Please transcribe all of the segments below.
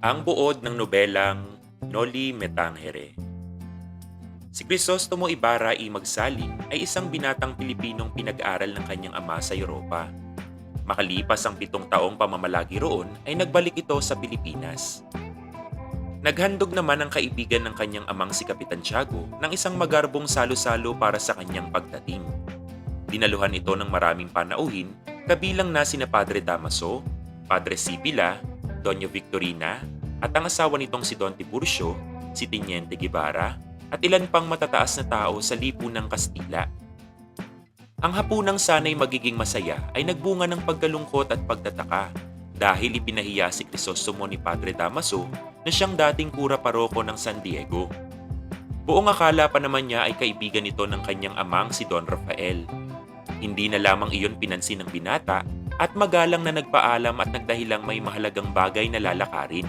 Ang buod ng nobelang Noli Me Tangere. Si Crisostomo Ibarra y Magsalin ay isang binatang Pilipinong pinag-aral ng kanyang ama sa Europa. Makalipas ang pitong taong pamamalagi roon ay nagbalik ito sa Pilipinas. Naghandog naman ang kaibigan ng kanyang amang si Kapitan Tiago ng isang magarbong salo-salo para sa kanyang pagdating. Dinaluhan ito ng maraming panauhin kabilang na sina Padre Damaso, Padre Sibila, Doña Victorina, at ang asawa nitong si Don Tiburcio, si Tiniente Guevara, at ilan pang matataas na tao sa lipunang Kastila. Ang hapunang sanay magiging masaya ay nagbunga ng pagkalungkot at pagtataka dahil ipinahiya si Crisostomo ni Padre Damaso na siyang dating kura paroko ng San Diego. Buong akala pa naman niya ay kaibigan ito ng kanyang amang si Don Rafael. Hindi na lamang iyon pinansin ng binata at magalang na nagpaalam at nagdahilang may mahalagang bagay na lalakarin.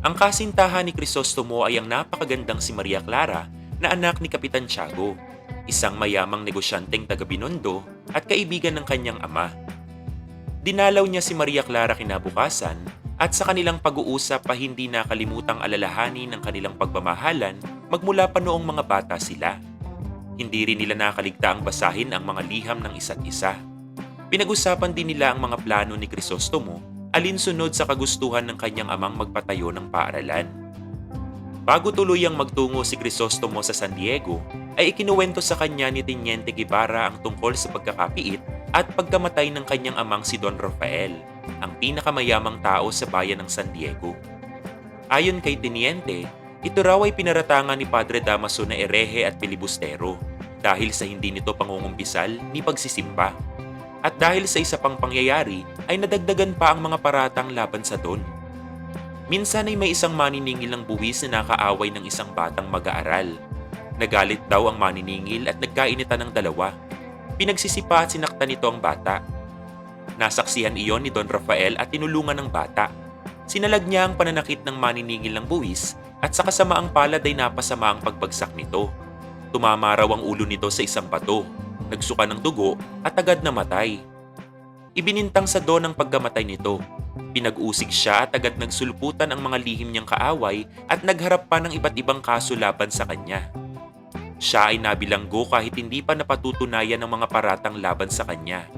Ang kasintahan ni Crisostomo ay ang napakagandang si Maria Clara na anak ni Kapitan Tiago, isang mayamang negosyanteng taga Binondo at kaibigan ng kanyang ama. Dinalaw niya si Maria Clara kinabukasan at sa kanilang pag-uusap pa hindi nakalimutang alalahanin ng kanilang pagmamahalan magmula pa noong mga bata sila. Hindi rin nila nakaligtaang basahin ang mga liham ng isa't isa. Pinag-usapan din nila ang mga plano ni Crisostomo alinsunod sa kagustuhan ng kanyang amang magpatayo ng paaralan. Bago tuluyang magtungo si Crisostomo sa San Diego, ay ikinuwento sa kanya ni Tiniente Guevara ang tungkol sa pagkakapiit at pagkamatay ng kanyang amang si Don Rafael, ang pinakamayamang tao sa bayan ng San Diego. Ayon kay Tiniente, ito raw ay pinaratangan ni Padre Damaso na erehe at pilibustero dahil sa hindi nito pangungumpisal ni pagsisimba. At dahil sa isa pang pangyayari ay nadagdagan pa ang mga paratang laban sa Don. Minsan ay may isang maniningil ng buwis na nakaaway ng isang batang mag-aaral. Nagalit daw ang maniningil at nagkainitan ng dalawa. Pinagsisipa at sinaktan nito ang bata. Nasaksihan iyon ni Don Rafael at tinulungan ng bata. Sinalag niya ang pananakit ng maniningil ng buwis at sa kasamaang palad ay napasama ang pagbagsak nito. Tumama raw ang ulo nito sa isang bato, nagsuka ng dugo at agad namatay. Ibinintang sa Don ang pagkamatay nito. Pinag-usig siya at agad nagsulputan ang mga lihim niyang kaaway at nagharap pa ng iba't ibang kaso laban sa kanya. Siya ay nabilanggo kahit hindi pa napatutunayan ng mga paratang laban sa kanya.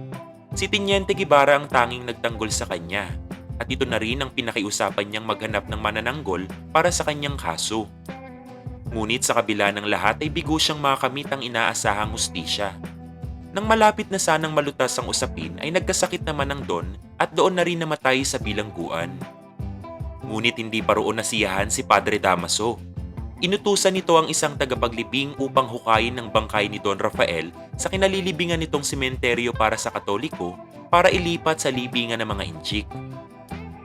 Si Tiniente Guevara ang tanging nagtanggol sa kanya at ito na rin ang pinakiusapan niyang maghanap ng manananggol para sa kanyang kaso. Ngunit sa kabila ng lahat ay bigo siyang makamit ang inaasahang hustisya. Nang malapit na sanang malutas ang usapin ay nagkasakit naman ng Don at doon na rin namatay sa bilangguan. Ngunit hindi pa roon nasiyahan si Padre Damaso. Inutusan nito ang isang tagapaglibing upang hukayin ng bangkay ni Don Rafael sa kinalilibingan nitong sementeryo para sa Katoliko para ilipat sa libingan ng mga inchik.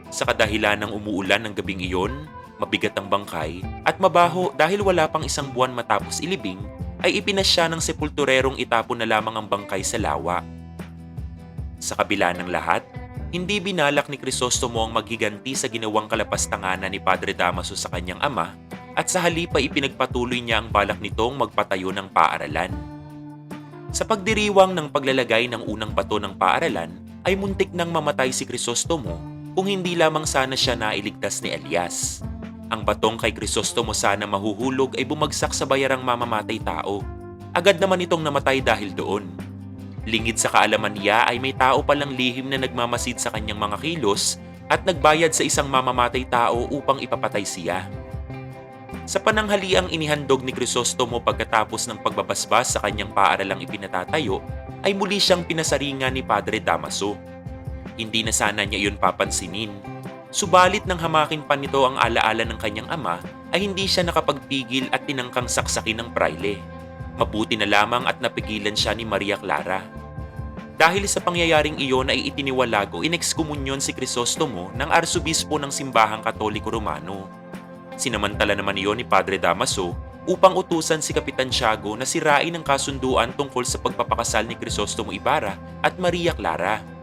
Sa kadahilan ng umuulan ng gabing iyon, mabigat ang bangkay at mabaho dahil wala pang isang buwan matapos ilibing, ay ipinasya ng sepulturerong itapon na lamang ang bangkay sa lawa. Sa kabila ng lahat, hindi binalak ni Crisostomo ang maghiganti sa ginawang kalapastanganan ni Padre Damaso sa kanyang ama at sa halip ay ipinagpatuloy niya ang balak nitong magpatayo ng paaralan. Sa pagdiriwang ng paglalagay ng unang bato ng paaralan ay muntik nang mamatay si Crisostomo kung hindi lamang sana siya nailigtas ni Elias. Ang batong kay Crisostomo sana mahuhulog ay bumagsak sa bayarang mamamatay tao. Agad naman itong namatay dahil doon. Lingid sa kaalaman niya ay may tao palang lihim na nagmamasid sa kanyang mga kilos at nagbayad sa isang mamamatay tao upang ipapatay siya. Sa pananghaliang inihandog ni Crisostomo pagkatapos ng pagbabasbas sa kanyang paaralang ipinatatayo, ay muli siyang pinasaringan ni Padre Damaso. Hindi na sana niya iyon papansinin Subalit nang hamakin pa nito ang alaala ng kanyang ama ay hindi siya nakapagpigil at tinangkang saksakin ng praile. Mabuti na lamang at napigilan siya ni Maria Clara. Dahil sa pangyayaring iyon ay itiniwalag o inekskomunyon si Crisostomo ng arsobispo ng simbahang katoliko romano. Sinamantala naman iyon ni Padre Damaso upang utusan si Kapitan Tiago na sirain ang kasunduan tungkol sa pagpapakasal ni Crisostomo Ibarra at Maria Clara.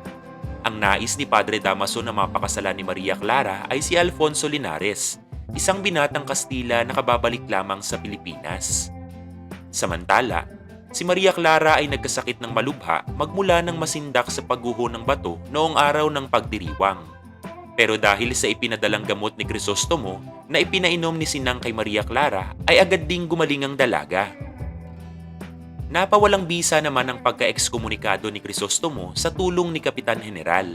Ang nais ni Padre Damaso na mapakasalan ni Maria Clara ay si Alfonso Linares, isang binatang Kastila na kababalik lamang sa Pilipinas. Samantala, si Maria Clara ay nagkasakit ng malubha magmula ng masindak sa pagguho ng bato noong araw ng pagdiriwang. Pero dahil sa ipinadalang gamot ni Crisostomo na ipinainom ni Sinang kay Maria Clara ay agad ding gumaling ang dalaga. Napawalang bisa naman ang pagka-ekskomunikado ni Crisostomo sa tulong ni Kapitan General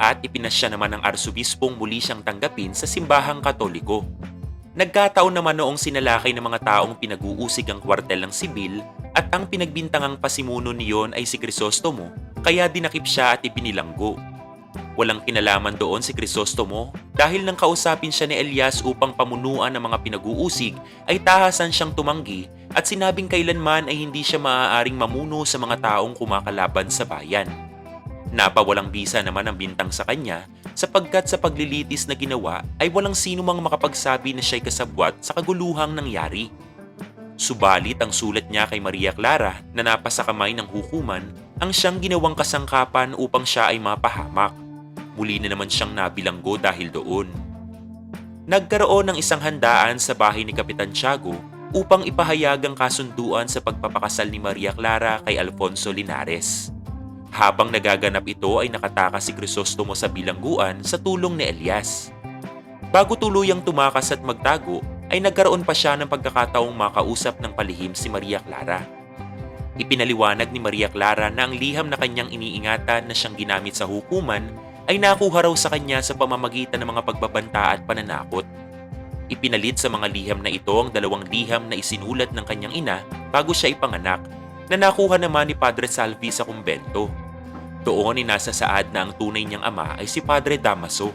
at ipinasya naman ng arsobispong muli siyang tanggapin sa simbahang katoliko. Nagkataon naman noong sinalakay ng mga taong pinag-uusig ang kwartel ng sibil at ang pinagbintangang pasimuno niyon ay si Crisostomo kaya dinakip siya at ipinilanggo. Walang kinalaman doon si Crisostomo dahil nang kausapin siya ni Elias upang pamunuan ng mga pinag-uusig ay tahasan siyang tumanggi at sinabing kailanman ay hindi siya maaaring mamuno sa mga taong kumakalaban sa bayan. Napawalang bisa naman ang bintang sa kanya sapagkat sa paglilitis na ginawa ay walang sino mang makapagsabi na siya'y kasabwat sa kaguluhang nangyari. Subalit ang sulat niya kay Maria Clara na napasa kamay ng hukuman ang siyang ginawang kasangkapan upang siya ay mapahamak. Muli na naman siyang nabilanggo dahil doon. Nagkaroon ng isang handaan sa bahay ni Kapitan Tiago upang ipahayag ang kasunduan sa pagpapakasal ni Maria Clara kay Alfonso Linares. Habang nagaganap ito ay nakatakas si Crisostomo sa bilangguan sa tulong ni Elias. Bago tuluyang tumakas at magtago, ay nagkaroon pa siya ng pagkakataong makausap ng palihim si Maria Clara. Ipinaliwanag ni Maria Clara na ang liham na kanyang iniingatan na siyang ginamit sa hukuman ay nakuha raw sa kanya sa pamamagitan ng mga pagbabanta at pananakot. Ipinalit sa mga liham na ito ang dalawang liham na isinulat ng kanyang ina bago siya ipanganak na nakuha naman ni Padre Salvi sa kumbento. Doon ay nasa saad na ang tunay niyang ama ay si Padre Damaso.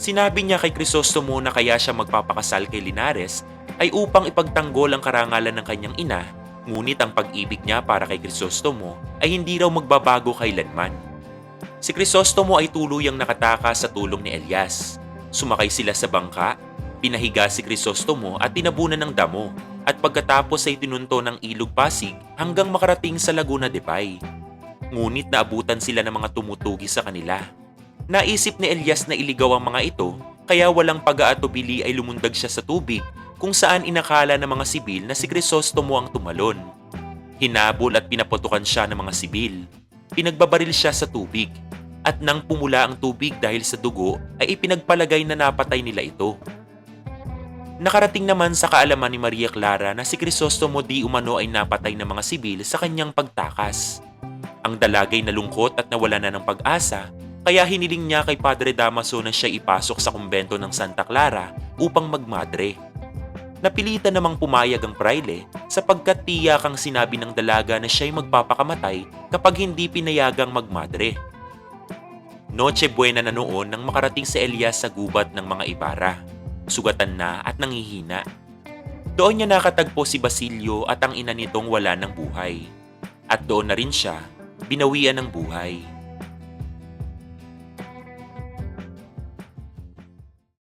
Sinabi niya kay Crisostomo na kaya siya magpapakasal kay Linares ay upang ipagtanggol ang karangalan ng kanyang ina, ngunit ang pag-ibig niya para kay Crisostomo ay hindi raw magbabago kailanman. Si Crisostomo ay tuluyang nakatakas sa tulong ni Elias. Sumakay sila sa bangka, pinahiga si Crisostomo at tinabunan ng damo at pagkatapos ay tinunto ng ilog Pasig hanggang makarating sa Laguna de Bay. Ngunit naabutan sila ng mga tumutugi sa kanila. Naisip ni Elias na iligaw ang mga ito kaya walang pag-aatubili ay lumundag siya sa tubig kung saan inakala ng mga sibil na si Crisostomo ang tumalon. Hinabol at pinaputukan siya ng mga sibil. Pinagbabaril siya sa tubig at nang pumula ang tubig dahil sa dugo ay ipinagpalagay na napatay nila ito. Nakarating naman sa kaalaman ni Maria Clara na si Crisostomo di umano ay napatay ng mga sibil sa kanyang pagtakas. Ang dalagay nalungkot at nawala na ng pag-asa kaya hiniling niya kay Padre Damaso na siya ipasok sa kumbento ng Santa Clara upang magmadre. Napilitan namang pumayag ang praile sapagkat tiyak ang sinabi ng dalaga na siya'y magpapakamatay kapag hindi pinayagang magmadre. Noche buena na noon nang makarating si Elias sa gubat ng mga Ibarra. Sugatan na at nangihina. Doon niya nakatagpo si Basilio at ang ina nitong wala ng buhay. At doon na rin siya, binawian ng buhay.